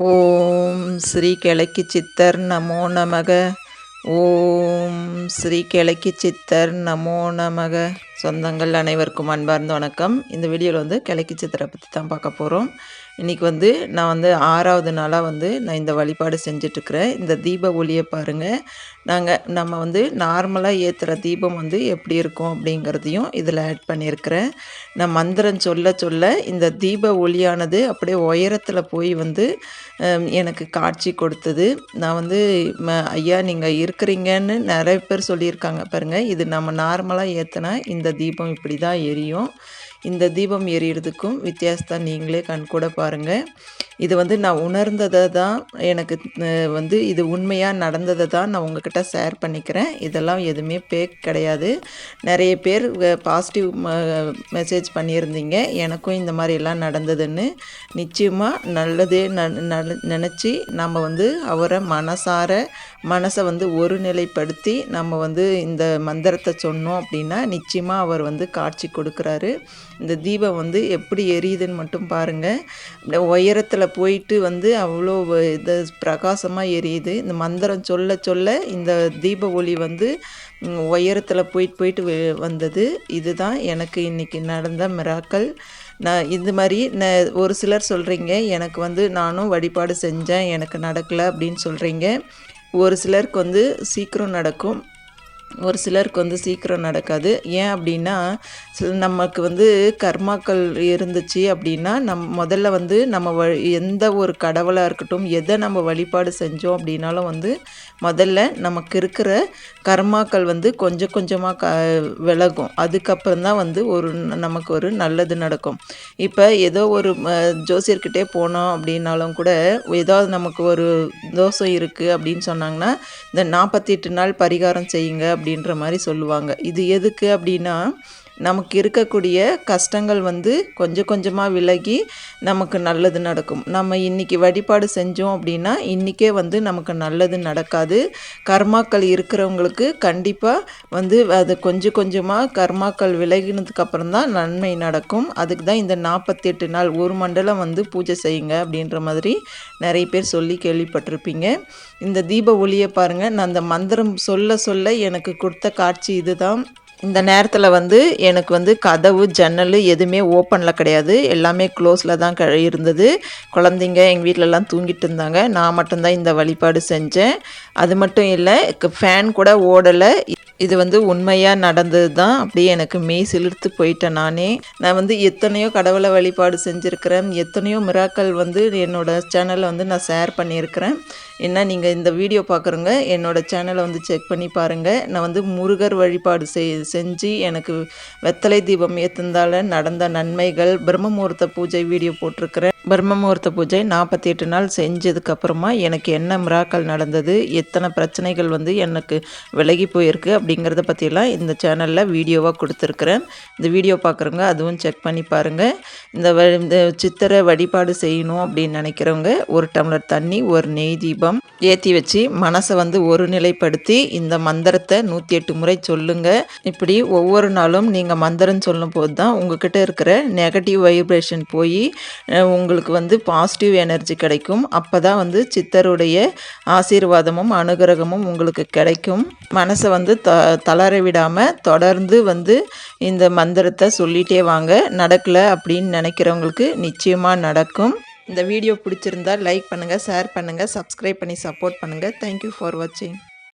ஓம் ஸ்ரீ கிழக்கு சித்தர் நமோ நமக. ஓம் ஸ்ரீ கிழக்கு சித்தர் நமோ நமக. சொந்தங்கள் அனைவருக்கும் அன்பார்ந்த வணக்கம். இந்த வீடியோவில் வந்து கிழக்கு சித்தரை பற்றி தான் பார்க்க போகிறோம் இன்றைக்கி வந்து நான் வந்து ஆறாவது நாளாக வந்து நான் இந்த வழிபாடு செஞ்சிட்ருக்கிறேன். இந்த தீப ஒளியை பாருங்கள் நாங்கள் நம்ம வந்து நார்மலாக ஏற்றுற தீபம் வந்து எப்படி இருக்கும் அப்படிங்கிறதையும் இதில் ஆட் பண்ணியிருக்கிறேன். நான் மந்திரம் சொல்ல சொல்ல இந்த தீப ஒளியானது அப்படியே உயரத்தில் போய் வந்து எனக்கு காட்சி கொடுத்தது. நான் வந்து ஐயா நீங்கள் இருக்கிறீங்கன்னு நிறைய பேர் சொல்லியிருக்காங்க பாருங்கள் இது நம்ம நார்மலாக ஏற்றினா இந்த தீபம் இப்படி தான் எரியும். இந்த தீபம் எரியறதுக்கும் வித்தியாசத்தை நீங்களே கண் கூட பாருங்கள் இது வந்து நான் உணர்ந்ததை தான் எனக்கு வந்து இது உண்மையாக நடந்ததை தான் நான் உங்ககிட்ட ஷேர் பண்ணிக்கிறேன். இதெல்லாம் எதுவுமே பேக் கிடையாது. நிறைய பேர் பாசிட்டிவ் மெசேஜ் பண்ணியிருந்தீங்க. எனக்கும் இந்த மாதிரிலாம் நடந்ததுன்னு நிச்சயமாக நல்லதே நினச்சி நம்ம வந்து அவரை மனசார மனசை வந்து ஒருநிலைப்படுத்தி நம்ம வந்து இந்த மந்திரத்தை சொன்னோம் அப்படின்னா நிச்சயமாக அவர் வந்து காட்சி கொடுக்குறாரு. இந்த தீபம் வந்து எப்படி எரியுதுன்னு மட்டும் பாருங்கள் உயரத்தில் போயிட்டு வந்து அவ்வளோ இது பிரகாசமாக எரியுது. இந்த மந்திரம் சொல்ல சொல்ல இந்த தீப ஒளி வந்து உயரத்தில் போயிட்டு போயிட்டு வந்தது. இதுதான் எனக்கு இன்றைக்கி நடந்த மிராக்கள். நான் இது மாதிரி ந ஒரு சிலர் சொல்கிறீங்க எனக்கு வந்து நானும் வழிபாடு செஞ்சேன் எனக்கு நடக்கலை அப்படின்னு சொல்கிறீங்க ஒரு சிலருக்கு வந்து சீக்கிரம் நடக்கும். ஒரு சிலருக்கு வந்து சீக்கிரம் நடக்காது. ஏன் அப்படின்னா நமக்கு வந்து கர்மாக்கள் இருந்துச்சு அப்படின்னா நம் முதல்ல வந்து நம்ம வ எந்த ஒரு கடவுளாக இருக்கட்டும் எதை நம்ம வழிபாடு செஞ்சோம் அப்படின்னாலும் வந்து முதல்ல நமக்கு இருக்கிற கர்மாக்கள் வந்து கொஞ்சம் கொஞ்சமாக க விலகும். அதுக்கப்புறம் தான் வந்து ஒரு நமக்கு ஒரு நல்லது நடக்கும். இப்போ ஏதோ ஒரு ஜோசியர்கிட்டே போனோம் அப்படின்னாலும் கூட ஏதாவது நமக்கு ஒரு தோஷம் இருக்குது அப்படின்னு சொன்னாங்கன்னா இந்த நாற்பத்தி எட்டு நாள் பரிகாரம் செய்யுங்க அப்படின்ற மாதிரி சொல்லுவாங்க. இது எதுக்கு அப்படின்னா நமக்கு இருக்கக்கூடிய கஷ்டங்கள் வந்து கொஞ்சம் கொஞ்சமாக விலகி நமக்கு நல்லது நடக்கும். நம்ம இன்றைக்கி வழிபாடு செஞ்சோம் அப்படின்னா இன்றைக்கே வந்து நமக்கு நல்லது நடக்காது. கர்மாக்கள் இருக்கிறவங்களுக்கு கண்டிப்பாக வந்து அது கொஞ்சம் கொஞ்சமாக கர்மாக்கள் விலகினதுக்கப்புறம் தான் நன்மை நடக்கும். அதுக்கு தான் இந்த நாற்பத்தெட்டு நாள் ஒரு மண்டலம் வந்து பூஜை செய்யுங்க அப்படின்ற மாதிரி நிறைய பேர் சொல்லி கேள்விப்பட்டிருப்பீங்க. இந்த தீப ஒளியை பாருங்கள் நான் அந்த மந்திரம் சொல்ல சொல்ல எனக்கு கொடுத்த காட்சி இதுதான். இந்த நேரத்தில் வந்து எனக்கு வந்து கதவு ஜன்னல் எதுவுமே ஓப்பனில் கிடையாது. எல்லாமே க்ளோஸில் தான் க இருந்தது. குழந்தைங்க எங்கள் வீட்டிலலாம் தூங்கிட்டு இருந்தாங்க. நான் மட்டும்தான் இந்த வழிபாடு செஞ்சேன். அது மட்டும் இல்லை ஃபேன் கூட ஓடலை. இது வந்து உண்மையாக நடந்தது தான் அப்படியே எனக்கு மெய் சிலிர்த்து போயிட்டேன் நானே. நான் வந்து எத்தனையோ கடவுளை வழிபாடு செஞ்சுருக்கிறேன். எத்தனையோ மிராக்கள் வந்து என்னோடய சேனலில் வந்து நான் ஷேர் பண்ணியிருக்கிறேன். என்ன நீங்கள் இந்த வீடியோ பார்க்குறவங்க என்னோடய சேனலை வந்து செக் பண்ணி பாருங்கள் நான் வந்து முருகர் வழிபாடு செய் செஞ்சு எனக்கு வெத்தலை தீபம் ஏற்றுந்தால நடந்த நன்மைகள் பிரம்மமுகூர்த்த பூஜை வீடியோ போட்டிருக்கிறேன். பிரம்மமுகூர்த்த பூஜை நாற்பத்தி எட்டு நாள் செஞ்சதுக்கப்புறமா எனக்கு என்ன மிராக்கள் நடந்தது எத்தனை பிரச்சனைகள் வந்து எனக்கு விலகி போயிருக்கு அப்படிங்கிறத பற்றியெல்லாம் இந்த சேனலில் வீடியோவாக கொடுத்துருக்குறேன். இந்த வீடியோ பார்க்குறவங்க அதுவும் செக் பண்ணி பாருங்கள் இந்த இந்த சித்திரை வழிபாடு செய்யணும் அப்படின்னு நினைக்கிறவங்க ஒரு டம்ளர் தண்ணி ஒரு நெய் தீபம் ஏற்றி வச்சு மனசை வந்து ஒரு நிலைப்படுத்தி இந்த மந்திரத்தை நூற்றி எட்டு முறை சொல்லுங்கள் இப்படி ஒவ்வொரு நாளும் நீங்கள் மந்திரம் சொல்லும் போது தான் உங்ககிட்ட இருக்கிற நெகட்டிவ் வைப்ரேஷன் போய் உங்களுக்கு வந்து பாசிட்டிவ் எனர்ஜி கிடைக்கும். அப்போ தான் வந்து சித்தருடைய ஆசீர்வாதமும் அனுகிரகமும் உங்களுக்கு கிடைக்கும். மனசை வந்து த தளர விடாமல் தொடர்ந்து வந்து இந்த மந்திரத்தை சொல்லிகிட்டே வாங்க. நடக்கலை அப்படின்னு நினைக்கிறவங்களுக்கு நிச்சயமாக நடக்கும். இந்த வீடியோ பிடிச்சிருந்தால் லைக் பண்ணுங்கள் ஷேர் பண்ணுங்கள் சப்ஸ்கிரைப் பண்ணி சப்போர்ட் பண்ணுங்கள் தேங்க்யூ ஃபார் வாட்சிங்